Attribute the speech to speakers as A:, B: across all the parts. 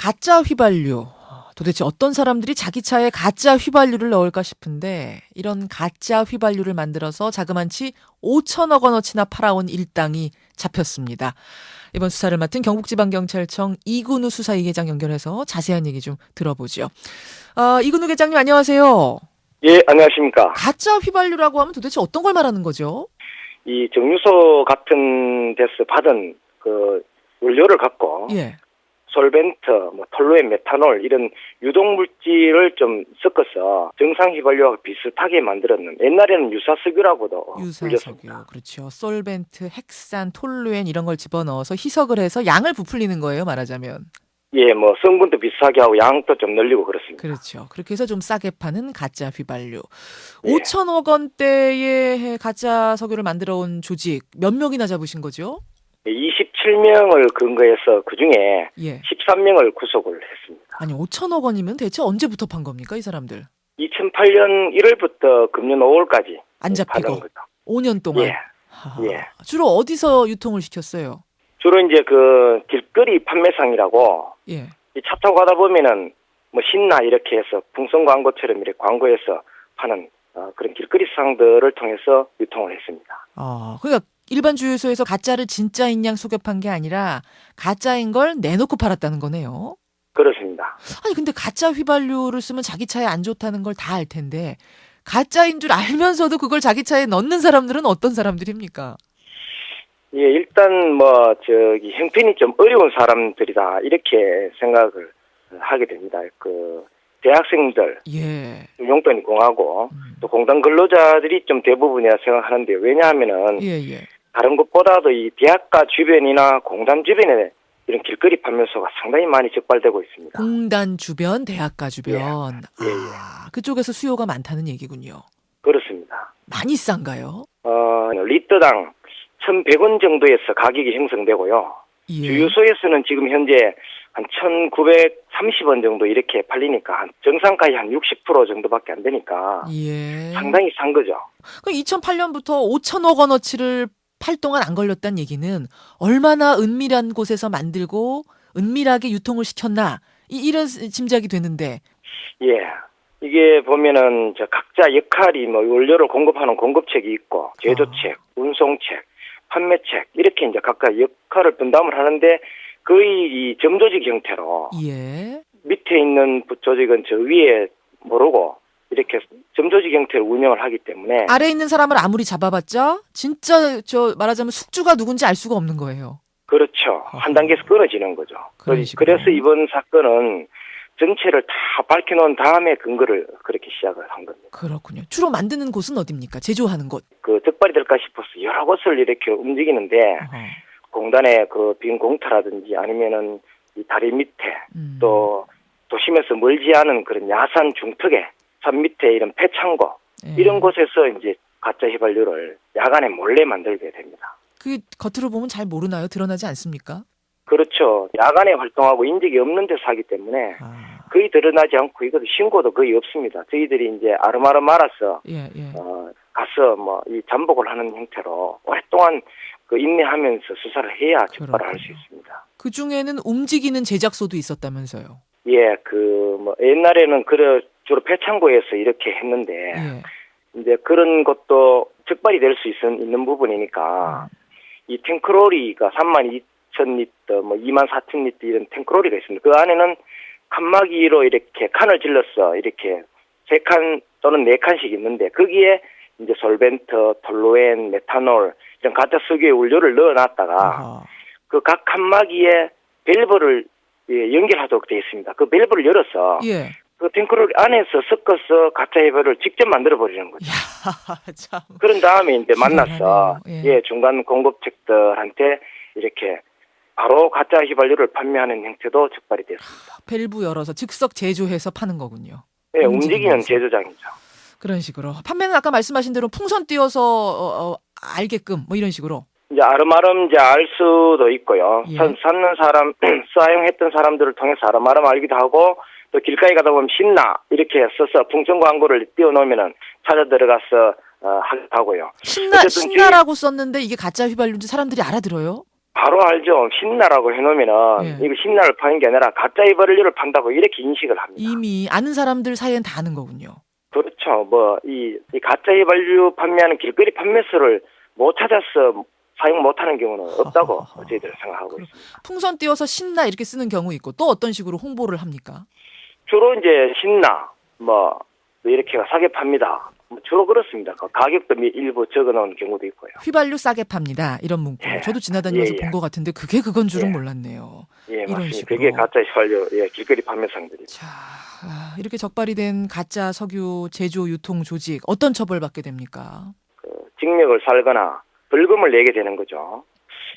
A: 가짜 휘발유. 도대체 어떤 사람들이 자기 차에 가짜 휘발유를 넣을까 싶은데 이런 가짜 휘발유를 만들어서 자그만치 5천억 원어치나 팔아온 일당이 잡혔습니다. 이번 수사를 맡은 경북지방경찰청 이근우 수사 이계장 연결해서 자세한 얘기 좀 들어보죠. 아, 이근우 계장님 안녕하세요.
B: 예, 안녕하십니까.
A: 가짜 휘발유라고 하면 도대체 어떤 걸 말하는 거죠?
B: 이 정유소 같은 데서 받은 그 원료를 갖고
A: 예.
B: 솔벤트, 뭐 톨루엔 메탄올 이런 유독 물질을 좀 섞어서 정상 휘발유와 비슷하게 만들었는 옛날에는 유사석유라고도
A: 유사석유. 그렇죠. 솔벤트, 헥산, 톨루엔 이런 걸 집어넣어서 희석을 해서 양을 부풀리는 거예요, 말하자면.
B: 예, 뭐 성분도 비슷하게 하고 양도 좀 늘리고 그렇습니다.
A: 그렇죠. 그렇게 해서 좀 싸게 파는 가짜 휘발유.
B: 예.
A: 5천억 원대의 가짜 석유를 만들어 온 조직 몇 명이나 잡으신 거죠?
B: 27명을 근거해서 그 중에
A: 예.
B: 13명을 구속을 했습니다.
A: 아니 5천억 원이면 대체 언제부터 판 겁니까, 이 사람들?
B: 2008년 1월부터 금년 5월까지
A: 안 잡히고
B: 받은 거죠.
A: 5년 동안.
B: 예. 예.
A: 주로 어디서 유통을 시켰어요?
B: 주로 이제 그 길거리 판매상이라고
A: 예.
B: 이차 타고 가다 보면은 뭐 신나 이렇게 해서 풍선 광고처럼 이렇게 광고해서 파는 어, 그런 길거리 상들을 통해서 유통을 했습니다.
A: 아, 그러니까 일반 주유소에서 가짜를 진짜인 양판게 아니라 가짜인 걸 내놓고 팔았다는 거네요.
B: 그렇습니다.
A: 아니 근데 가짜 휘발유를 쓰면 자기 차에 안 좋다는 걸 다 알 텐데 가짜인 줄 알면서도 그걸 자기 차에 넣는 사람들은 어떤 사람들입니까?
B: 예, 일단 뭐 저기 형편이 좀 어려운 사람들이다 이렇게 생각을 하게 됩니다. 그 대학생들
A: 예.
B: 용돈이 공하고
A: 음.
B: 또 공단 근로자들이 좀 대부분이라 생각하는데 왜냐하면은
A: 예, 예.
B: 다른 것보다도 이 대학가 주변이나 공단 주변에 이런 길거리 판매소가 상당히 많이 적발되고 있습니다.
A: 공단 주변, 대학가 주변.
B: 예, 예.
A: 아, 그쪽에서 수요가 많다는 얘기군요.
B: 그렇습니다.
A: 많이 싼가요?
B: 어, 리터당 1,100원 정도에서 가격이 형성되고요.
A: 예.
B: 주유소에서는 지금 현재 한 1,930원 정도 이렇게 팔리니까 한 정상가의 한 60% 정도밖에 안 되니까
A: 예.
B: 상당히 싼 거죠.
A: 그 2008년부터 5천억 원어치를 팔 동안 안 걸렸다는 얘기는 얼마나 은밀한 곳에서 만들고 은밀하게 유통을 시켰나 이, 이런 짐작이 되는데
B: 예. 이게 보면은 저 각자 역할이 뭐 원료를 공급하는 공급책이 있고 제조책, 운송책, 판매책 이렇게 이제 각각 역할을 분담을 하는데 거의 이 점조직 형태로
A: 예.
B: 밑에 있는 조직은 저 위에 모르고 이렇게 점조직 형태로 운영을 하기 때문에
A: 아래 있는 사람을 아무리 잡아봤자 진짜 저 말하자면 숙주가 누군지 알 수가 없는 거예요.
B: 그렇죠. 한 단계에서 끊어지는 거죠.
A: 그런 식으로.
B: 그래서 이번 사건은 전체를 다 밝혀놓은 다음에 근거를 그렇게 시작을 한 겁니다.
A: 그렇군요. 주로 만드는 곳은 어딥니까? 제조하는 곳.
B: 그 적발이 될까 싶어서 여러 곳을 이렇게 움직이는데
A: 어허.
B: 공단의 그 빈 공터라든지 아니면은 이 다리 밑에
A: 음.
B: 또 도심에서 멀지 않은 그런 야산 중턱에 산 밑에 이런 폐창고
A: 예.
B: 이런 곳에서 이제 가짜 휘발유를 야간에 몰래 만들게 됩니다.
A: 그 겉으로 보면 잘 모르나요? 드러나지 않습니까?
B: 그렇죠. 야간에 활동하고 인적이 없는 데서 하기 때문에
A: 아.
B: 거의 드러나지 않고 이것도 신고도 거의 없습니다. 저희들이 이제 아름아름 알아서
A: 예, 예.
B: 어, 가서 뭐 이 잠복을 하는 형태로 오랫동안 그 인내하면서 수사를 해야 적발을 할 수. 있습니다.
A: 그 중에는 움직이는 제작소도 있었다면서요.
B: 예, 그 뭐 옛날에는 그래 주로 폐창고에서 이렇게 했는데
A: 예.
B: 이제 그런 것도 적발이 될 수 있는 부분이니까 이 탱크로리가 3만 2천 리터, 뭐 2만 4천 리터 이런 탱크로리가 있습니다. 그 안에는 칸막이로 이렇게 칸을 질러서 이렇게 세 칸 또는 네 칸씩 있는데 거기에 이제 솔벤트, 톨루엔, 메탄올 이런 가짜 석유의 원료를 넣어놨다가. 그 각 칸막이에 밸브를 예, 연결하도록 되어 있습니다. 그 밸브를 열어서
A: 예.
B: 그 탱크로리 안에서 섞어서 가짜 해발을 직접 만들어 버리는 거죠.
A: 야, 참.
B: 그런 다음에 이제
A: 기발하네요. 예.
B: 예. 중간 공급책들한테 이렇게 바로 가짜 휘발유를 판매하는 형태도 적발이 됐습니다.
A: 밸브 열어서 즉석 제조해서 파는 거군요.
B: 예. 움직이는 제조장이죠.
A: 그런 식으로. 판매는 아까 말씀하신 대로 풍선 띄워서 어, 어, 알게끔 뭐 이런 식으로.
B: 이제 아름아름 이제 알 수도 있고요.
A: 예.
B: 사- 사는 사람 사용했던 사람들을 통해서 아름아름 알기도 하고 또 길가에 가다 보면 신나 이렇게 써서 풍선 광고를 띄워놓으면은 찾아 들어가서 어, 하고요.
A: 신나 신나라고 썼는데 이게 가짜 휘발유인지 사람들이 알아들어요?
B: 바로 알죠. 신나라고 해놓으면은
A: 예.
B: 이거 신나를 파는 게 아니라 가짜 휘발유를 판다고 이렇게 인식을 합니다.
A: 이미 아는 사람들 사이엔 다 아는 거군요.
B: 그렇죠. 뭐이 가짜 휘발유 판매하는 길거리 판매소를 못 찾아서 사용 못하는 경우는 없다고. 저희들은 생각하고 있습니다.
A: 풍선 띄워서 신나 이렇게 쓰는 경우 있고 또 어떤 식으로 홍보를 합니까?
B: 주로 이제 신나 뭐 이렇게 싸게 팝니다. 뭐 주로 그렇습니다. 그 가격도 미- 일부 적어놓은 경우도 있고요.
A: 휘발유 싸게 팝니다. 이런 문구.
B: 예.
A: 저도 지나다니면서
B: 예, 예.
A: 본것 같은데 그게 그건 줄은
B: 예.
A: 몰랐네요.
B: 예,
A: 이런
B: 맞습니다.
A: 식으로.
B: 그게 가짜 휘발유 예, 길거리 판매 상들이.
A: 자, 아, 이렇게 적발이 된 가짜 석유 제조 유통 조직 어떤 처벌 받게 됩니까?
B: 그 징역을 살거나 벌금을 내게 되는 거죠.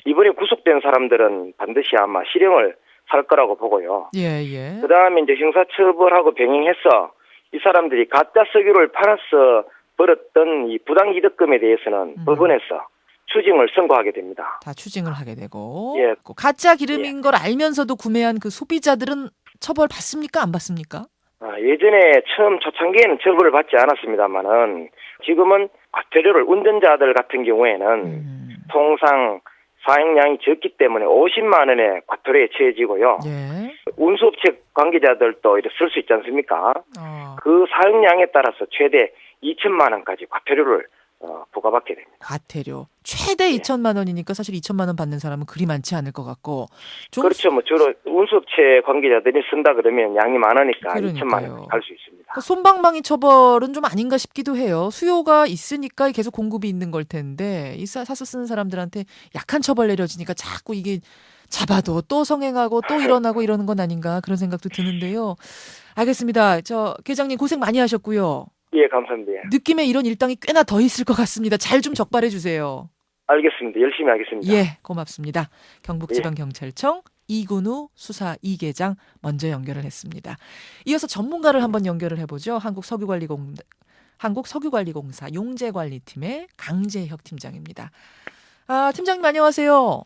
B: 이번에 구속된 사람들은 반드시 아마 실형을 살 거라고 보고요.
A: 예, 예.
B: 그 다음에 이제 형사처벌하고 병행해서 이 사람들이 가짜 석유를 팔아서 벌었던 이 부당 이득금에 대해서는
A: 음.
B: 법원에서 추징을 선고하게 됩니다.
A: 다 추징을 하게 되고
B: 예.
A: 그 가짜 기름인 걸 알면서도 구매한 그 소비자들은 처벌 받습니까? 안 받습니까?
B: 아, 예전에 처음 초창기에는 처벌을 받지 않았습니다만은 지금은 과태료를 운전자들 같은 경우에는
A: 음.
B: 통상 사용량이 적기 때문에 50만 원의 과태료에 처해지고요.
A: 예.
B: 운수업체 관계자들도 이렇게 쓸 수 있지 않습니까?
A: 어,
B: 그 사용량에 따라서 최대 2천만 원까지 과태료를 어, 부과받게 됩니다.
A: 과태료 최대
B: 예.
A: 2천만 원이니까 사실 2천만 원 받는 사람은 그리 많지 않을 것 같고 좀
B: 그렇죠. 뭐 주로 운수업체 관계자들이 쓴다 그러면 양이 많으니까
A: 그러니까요.
B: 2천만 원 갈 수 있습니다.
A: 그 손방망이 처벌은 좀 아닌가 싶기도 해요. 수요가 있으니까 계속 공급이 있는 걸 텐데 이 사- 사서 쓰는 사람들한테 약한 처벌 내려지니까 자꾸 이게 잡아도 또 성행하고 또 일어나고 이러는 건 아닌가 그런 생각도 드는데요. 알겠습니다. 저 계장님 고생 많이 하셨고요.
B: 예, 감사합니다. 예.
A: 느낌에 이런 일당이 꽤나 더 있을 것 같습니다. 잘 좀 적발해 주세요.
B: 알겠습니다. 열심히 하겠습니다.
A: 예, 고맙습니다. 경북지방경찰청 이군우 수사 이계장 먼저 연결을 했습니다. 이어서 전문가를 한번 연결을 해보죠. 한국 석유관리공 한국 석유관리공사 용재관리팀의 강재혁 팀장입니다. 아, 팀장님 안녕하세요.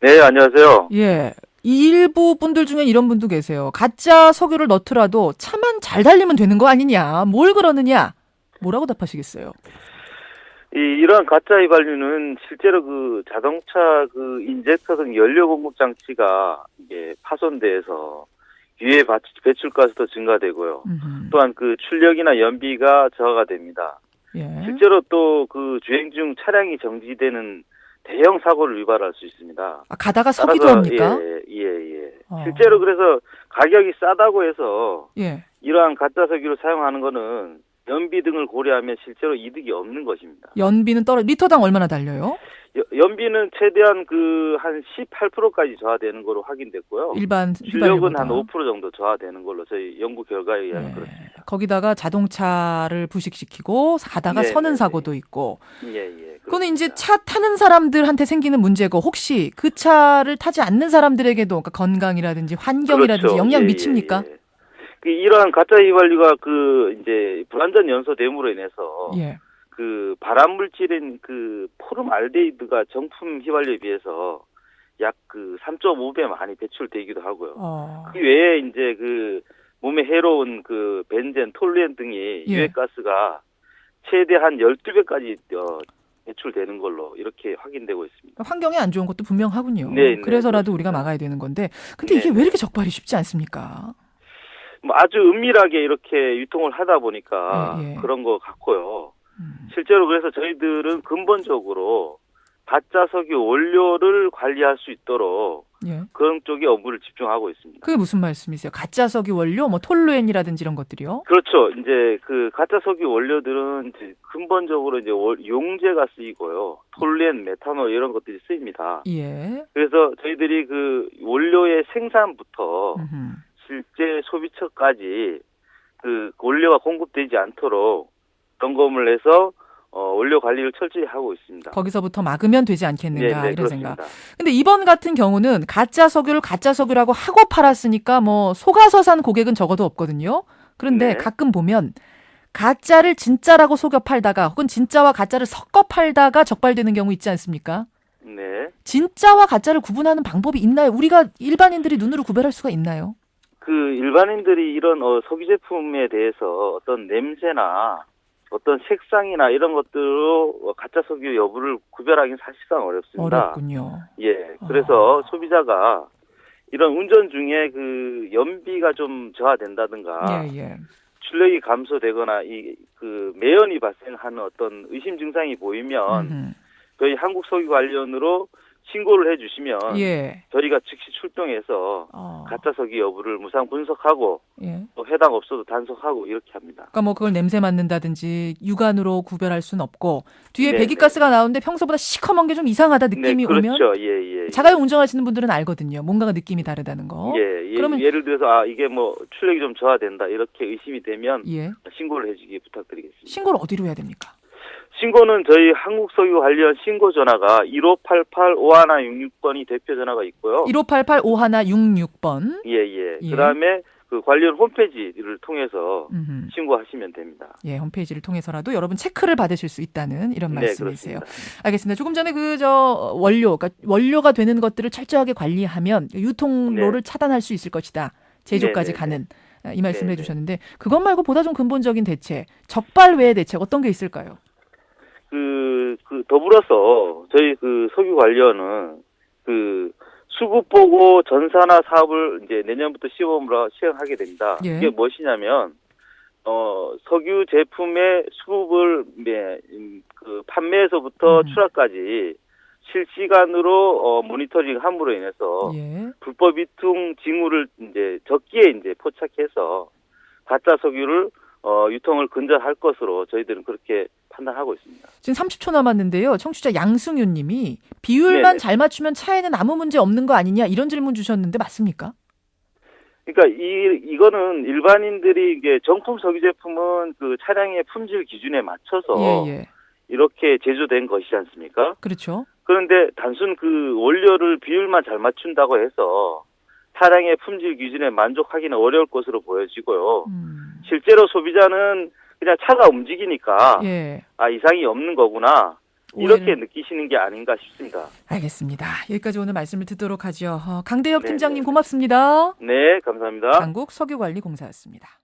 C: 네, 안녕하세요.
A: 예. 일부 분들 중에 이런 분도 계세요. 가짜 석유를 넣더라도 차만 잘 달리면 되는 거 아니냐? 뭘 그러느냐? 뭐라고 답하시겠어요?
C: 이, 이러한 가짜 휘발유는 실제로 그 자동차 그 인젝터 등 연료 공급 장치가 이게 파손돼서 유해 바- 배출가스도 증가되고요.
A: 음흠.
C: 또한 그 출력이나 연비가 저하가 됩니다.
A: 예.
C: 실제로 또 그 주행 중 차량이 정지되는 대형 사고를 유발할 수 있습니다.
A: 아, 가다가 서기도 합니까?
C: 예, 예, 예.
A: 어.
C: 실제로 그래서 가격이 싸다고 해서
A: 예.
C: 이러한 가짜 석유를 사용하는 거는 연비 등을 고려하면 실제로 이득이 없는 것입니다.
A: 연비는 떨어 리터당 얼마나 달려요?
C: 여- 연비는 최대한 그 한 18%까지 저하되는 걸로 확인됐고요.
A: 일반
C: 출력은 한
A: 휘발유보다.
C: 5% 정도 저하되는 걸로 저희 연구 결과에 의하면
A: 예.
C: 그렇습니다.
A: 거기다가 자동차를 부식시키고 가다가
C: 네,
A: 서는
C: 네,
A: 사고도 있고.
C: 예, 예.
A: 그거는 이제. 차 타는 사람들한테 생기는 문제고 혹시 그 차를 타지 않는 사람들에게도 그러니까 건강이라든지 환경이라든지
C: 그렇죠.
A: 영향
C: 예,
A: 미칩니까?
C: 그 이러한 가짜 휘발유가 그 이제 불완전 연소 됨으로 인해서
A: 예.
C: 그 발암 물질인 그 포름알데히드가 정품 휘발유에 비해서 약 그 3.5배 많이 배출되기도 하고요.
A: 어.
C: 그 외에 이제 그 몸에 해로운 그 벤젠, 톨루엔 등이
A: 예.
C: 유해가스가 최대 한 12배까지 어, 배출되는 걸로 이렇게 확인되고 있습니다.
A: 환경에 안 좋은 것도 분명하군요.
C: 네, 네,
A: 그래서라도
C: 그렇습니다.
A: 우리가 막아야 되는 건데 근데 이게
C: 네.
A: 왜 이렇게 적발이 쉽지 않습니까?
C: 뭐 아주 은밀하게 이렇게 유통을 하다 보니까
A: 예, 예.
C: 그런 것 같고요.
A: 음.
C: 실제로 그래서 저희들은 근본적으로 가짜 석유 원료를 관리할 수 있도록
A: 예.
C: 그런 쪽에 업무를 집중하고 있습니다.
A: 그게 무슨 말씀이세요? 가짜 석유 원료 뭐 톨루엔이라든지 이런 것들이요?
C: 그렇죠. 이제 그 가짜 석유 원료들은 이제 근본적으로 이제 월- 용제가 쓰이고요. 톨루엔, 메탄올 이런 것들이 쓰입니다.
A: 예.
C: 그래서 저희들이 그 원료의 생산부터
A: 음흠.
C: 실제 소비처까지 그 원료가 공급되지 않도록 점검을 해서 어, 원료 관리를 철저히 하고 있습니다.
A: 거기서부터 막으면 되지 않겠는가 이런 생각.
C: 그렇습니다.
A: 근데 이번 같은 경우는 가짜 석유를 가짜 석유라고 하고 팔았으니까 뭐 속아서 산 고객은 적어도 없거든요. 그런데
C: 네.
A: 가끔 보면 가짜를 진짜라고 속여 팔다가 혹은 진짜와 가짜를 섞어 팔다가 적발되는 경우 있지 않습니까?
C: 네.
A: 진짜와 가짜를 구분하는 방법이 있나요? 우리가 일반인들이 눈으로 구별할 수가 있나요?
C: 그 일반인들이 이런 어, 석유 제품에 대해서 어떤 냄새나 어떤 색상이나 이런 것들로 가짜 석유 여부를 구별하기는 사실상 어렵습니다.
A: 어렵군요.
C: 예, 그래서 소비자가 이런 운전 중에 그 연비가 좀 저하된다든가
A: 예, 예.
C: 출력이 감소되거나 이 그 매연이 발생하는 어떤 의심 증상이 보이면
A: 음흠.
C: 저희 한국 석유 관련으로 신고를 해주시면
A: 예.
C: 저희가 즉시 출동해서
A: 어.
C: 가짜 석유 여부를 무상 분석하고
A: 예.
C: 또 해당 업소도 단속하고 이렇게 합니다.
A: 그러니까 뭐 그걸 냄새 맡는다든지 육안으로 구별할 수는 없고 뒤에
C: 네,
A: 배기가스가 나오는데 평소보다 시커먼 게 좀 이상하다 느낌이
C: 네, 그렇죠.
A: 오면
C: 예, 예.
A: 자가용 운전하시는 분들은 알거든요. 뭔가가 느낌이 다르다는 거.
C: 예, 예,
A: 그러면-
C: 예를 들어서 아 이게 뭐 출력이 좀 저하된다 이렇게 의심이 되면
A: 예.
C: 신고를 해주기 부탁드리겠습니다.
A: 신고를 어디로 해야 됩니까?
C: 신고는 저희 한국석유 관련 신고 전화가 1588-5166번이 대표 전화가 있고요.
A: 1588 5166번.
C: 예, 예.
A: 예.
C: 그 다음에 그 관련 홈페이지를 통해서
A: 음흠.
C: 신고하시면 됩니다.
A: 예, 홈페이지를 통해서라도 여러분 체크를 받으실 수 있다는 이런
C: 네,
A: 말씀이세요.
C: 그렇습니다.
A: 알겠습니다. 조금 전에 그 저 원료, 그러니까 원료가 되는 것들을 철저하게 관리하면 유통로를 차단할 수 있을 것이다. 제조까지
C: 네, 네,
A: 가는 아, 이 말씀을
C: 네,
A: 해주셨는데 그것 말고 보다 좀 근본적인 대책, 적발 외의 대책 어떤 게 있을까요?
C: 그, 그, 더불어서 저희 그 석유 관련은 그 수급 보고 전산화 사업을 이제 내년부터 시험으로 시행하게 됩니다.
A: 예.
C: 이게 무엇이냐면, 어, 석유 제품의 수급을, 매, 음, 그 판매에서부터
A: 음.
C: 출하까지 실시간으로 어, 모니터링 함으로 인해서
A: 예.
C: 불법 유통 징후를 이제 적기에 이제 포착해서 가짜 석유를 어, 유통을 근절할 것으로 저희들은 그렇게 판단하고 있습니다.
A: 지금 30초 남았는데요. 청취자 양승윤 님이 비율만
C: 네네.
A: 잘 맞추면 차에는 아무 문제 없는 거 아니냐 이런 질문 주셨는데 맞습니까?
C: 그러니까 이 이거는 일반인들이 이게 정품 석유 제품은 그 차량의 품질 기준에 맞춰서
A: 예, 예.
C: 이렇게 제조된 것이지 않습니까?
A: 그렇죠.
C: 그런데 단순 그 원료를 비율만 잘 맞춘다고 해서 차량의 품질 기준에 만족하기는 어려울 것으로 보여지고요.
A: 음.
C: 실제로 소비자는 그냥 차가 움직이니까
A: 예.
C: 아 이상이 없는 거구나 이렇게 느끼시는 게 아닌가 싶습니다.
A: 알겠습니다. 여기까지 오늘 말씀을 듣도록 하죠. 어, 강대엽
C: 네,
A: 팀장님
C: 네.
A: 고맙습니다.
C: 네, 감사합니다.
A: 강국 석유관리공사였습니다.